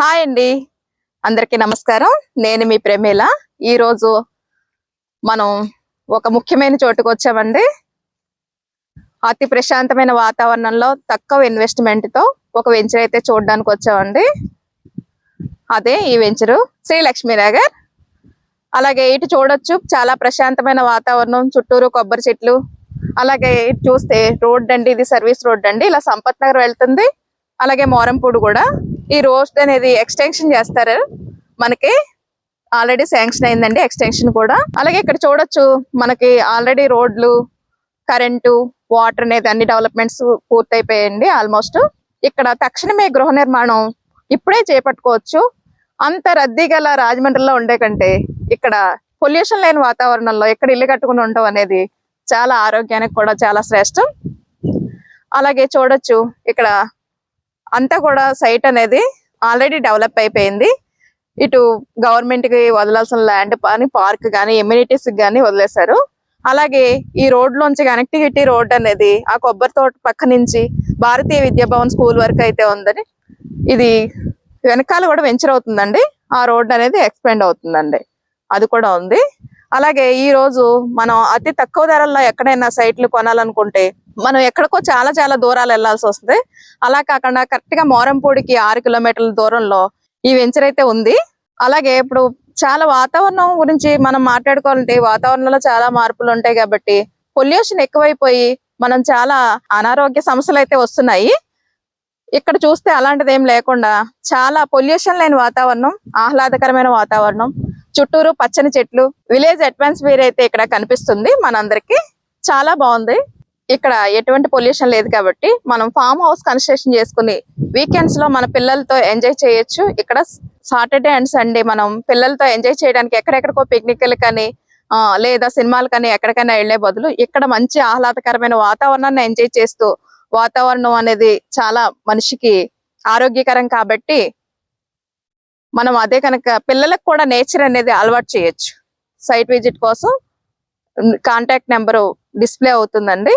Hi అండి. అందరికీ నమస్కారం. నేను మీ ప్రేమేల. ఈరోజు మనం ఒక ముఖ్యమైన చోటుకు వచ్చామండి. అతి ప్రశాంతమైన వాతావరణంలో తక్కువ ఇన్వెస్ట్మెంట్తో ఒక వెంచర్ అయితే చూడడానికి వచ్చామండి. అదే ఈ వెంచరు శ్రీ లక్ష్మీనగర్ అలాగే ఇటు చూడొచ్చు చాలా ప్రశాంతమైన వాతావరణం చుట్టూరు కొబ్బరి చెట్లు. అలాగే చూస్తే రోడ్ అండి ఇది సర్వీస్ రోడ్ అండి ఇలా సంపత్ నగర్ వెళ్తుంది. అలాగే మోరంపూడి కూడా. ఈ రోడ్ అనేది ఎక్స్టెన్షన్ చేస్తారు. మనకి ఆల్రెడీ శాంక్షన్ అయిందండి ఎక్స్టెన్షన్ కూడా. అలాగే ఇక్కడ చూడొచ్చు మనకి ఆల్రెడీ రోడ్లు కరెంటు వాటర్ అనేది అన్ని డెవలప్మెంట్స్ పూర్తయిపోయాయండి ఆల్మోస్ట్ ఇక్కడ తక్షణమే గృహ నిర్మాణం ఇప్పుడే చేపట్టుకోవచ్చు. అంత రద్దీ గల రాజమండ్రిలో ఉండే కంటే ఇక్కడ పొల్యూషన్ లేని వాతావరణంలో ఇక్కడ ఇల్లు కట్టుకుని ఉండటం అనేది చాలా ఆరోగ్యానికి కూడా చాలా శ్రేష్టం. అలాగే చూడొచ్చు ఇక్కడ అంతా కూడా సైట్ అనేది ఆల్రెడీ డెవలప్ అయిపోయింది. ఇటు గవర్నమెంట్కి వదలాల్సిన ల్యాండ్ కానీ పార్క్ కానీ ఎమ్యూనిటీస్ కానీ వదిలేశారు. అలాగే ఈ రోడ్ లోంచి కనెక్టివిటీ రోడ్ అనేది ఆ కొబ్బరి తోట పక్క నుంచి భారతీయ విద్యాభవన్ స్కూల్ వరకు అయితే ఉందని ఇది వెనకాల కూడా వెంచర్ అవుతుందండి. ఆ రోడ్ అనేది ఎక్స్పెండ్ అవుతుందండి. అది కూడా ఉంది. అలాగే ఈ రోజు మనం అతి తక్కువ ధరల్లో ఎక్కడైనా సైట్లు కొనాలనుకుంటే మనం ఎక్కడికో చాలా చాలా దూరాలు వెళ్ళాల్సి వస్తుంది. అలా కాకుండా కరెక్ట్గా మోరంపూడికి ఆరు కిలోమీటర్ల దూరంలో ఈ వెంచర్ అయితే ఉంది. అలాగే ఇప్పుడు చాలా వాతావరణం గురించి మనం మాట్లాడుకోవాలంటే వాతావరణంలో చాలా మార్పులు ఉంటాయి కాబట్టి పొల్యూషన్ ఎక్కువైపోయి మనం చాలా అనారోగ్య సమస్యలు అయితే వస్తున్నాయి. ఇక్కడ చూస్తే అలాంటిది ఏం లేకుండా చాలా పొల్యూషన్ లేని వాతావరణం ఆహ్లాదకరమైన వాతావరణం చుట్టూరు పచ్చని చెట్లు విలేజ్ అట్మాస్ఫియర్ అయితే ఇక్కడ కనిపిస్తుంది మనందరికి. చాలా బాగుంది. ఇక్కడ ఎటువంటి పొల్యూషన్ లేదు కాబట్టి మనం ఫామ్ హౌస్ కన్స్ట్రక్షన్ చేసుకుని వీకెండ్స్లో మన పిల్లలతో ఎంజాయ్ చేయొచ్చు. ఇక్కడ సాటర్డే అండ్ సండే మనం పిల్లలతో ఎంజాయ్ చేయడానికి ఎక్కడెక్కడికో పిక్నిక్ కానీ లేదా సినిమాలు కానీ ఎక్కడికైనా వెళ్ళే బదులు ఇక్కడ మంచి ఆహ్లాదకరమైన వాతావరణాన్ని ఎంజాయ్ చేస్తూ వాతావరణం అనేది చాలా మనిషికి ఆరోగ్యకరం కాబట్టి మనం అదే కనుక పిల్లలకు కూడా నేచర్ అనేది అలవాటు చేయొచ్చు. సైట్ విజిట్ కోసం కాంటాక్ట్ నెంబర్ డిస్ప్లే అవుతుందండి.